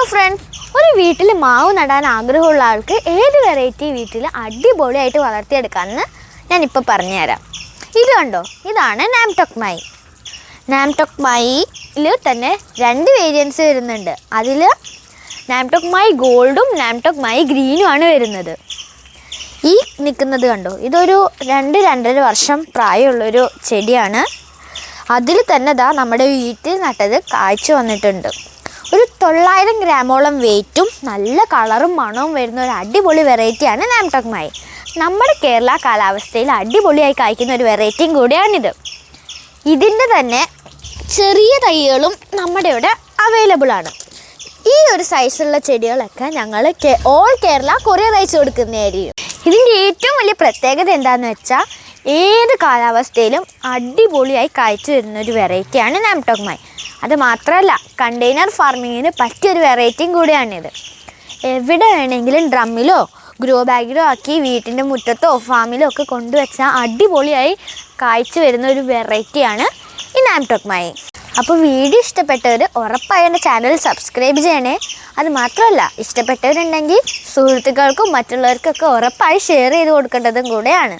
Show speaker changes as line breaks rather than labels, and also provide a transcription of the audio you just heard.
Hello friends ഒരു വീട്ടിൽ മാവ് നടാൻ ആഗ്രഹമുള്ള ആൾക്ക് ഏത് വെറൈറ്റി വീട്ടിൽ അടിപൊളിയായിട്ട് വളർത്തിയെടുക്കാമെന്ന് ഞാനിപ്പോൾ പറഞ്ഞുതരാം. ഇത് കണ്ടോ? ഇതാണ് നാംടോക് മായി നാംടോക് മൈയിൽ തന്നെ രണ്ട് വേരിയൻസ് വരുന്നുണ്ട്. അതിൽ നാംടോക് മായി ഗോൾഡും നാംടോക് മായി ഗ്രീനും ആണ് വരുന്നത്. ഈ നിൽക്കുന്നത് കണ്ടോ? ഇതൊരു രണ്ട് രണ്ടര വർഷം പ്രായമുള്ളൊരു ചെടിയാണ്. അതിൽ തന്നെ ദാ നമ്മുടെ വീട്ടിൽ നട്ടത് കാഴ്ച വന്നിട്ടുണ്ട്. തൊള്ളായിരം ഗ്രാമോളം വെയിറ്റും നല്ല കളറും മണവും വരുന്ന ഒരു അടിപൊളി വെറൈറ്റിയാണ് നാംടോക് മായി നമ്മുടെ കേരള കാലാവസ്ഥയിൽ അടിപൊളിയായി കായ്ക്കുന്ന ഒരു വെറൈറ്റിയും കൂടിയാണിത്. ഇതിന്റെ തന്നെ ചെറിയ തൈകളും നമ്മുടെ ഇവിടെ അവൈലബിൾ ആണ്. ഈ ഒരു സൈസുള്ള ചെടികളൊക്കെ ഞങ്ങൾ ഓൾ കേരള കൊറിയർ അയച്ചു കൊടുക്കുന്നതായിരിക്കും. ഇതിന്റെ ഏറ്റവും വലിയ പ്രത്യേകത എന്താണെന്ന് വെച്ചാൽ ഏത് കാലാവസ്ഥയിലും അടിപൊളിയായി കായ്ച്ചു വരുന്ന ഒരു വെറൈറ്റിയാണ് നാംടോക് മൈ അത് മാത്രമല്ല കണ്ടെയ്നർ ഫാർമിങ്ങിന് പറ്റിയൊരു വെറൈറ്റിയും കൂടിയാണിത്. എവിടെ വേണമെങ്കിലും ഡ്രമ്മിലോ ഗ്രോ ബാഗിലോ ആക്കി വീട്ടിന്റെ മുറ്റത്തോ ഫാമിലോ ഒക്കെ കൊണ്ടുവച്ചാൽ അടിപൊളിയായി കായ്ച്ചു വരുന്ന ഒരു വെറൈറ്റിയാണ് ഈ നാംടോക് മൈ അപ്പോൾ വീഡിയോ ഇഷ്ടപ്പെട്ടവർ ഉറപ്പായും എന്റെ ചാനൽ സബ്സ്ക്രൈബ് ചെയ്യണേ. അത് മാത്രമല്ല ഇഷ്ടപ്പെട്ടവരുണ്ടെങ്കിൽ സുഹൃത്തുക്കൾക്കും മറ്റുള്ളവർക്കൊക്കെ ഉറപ്പായി ഷെയർ ചെയ്ത് കൊടുക്കേണ്ടതും കൂടെയാണ്.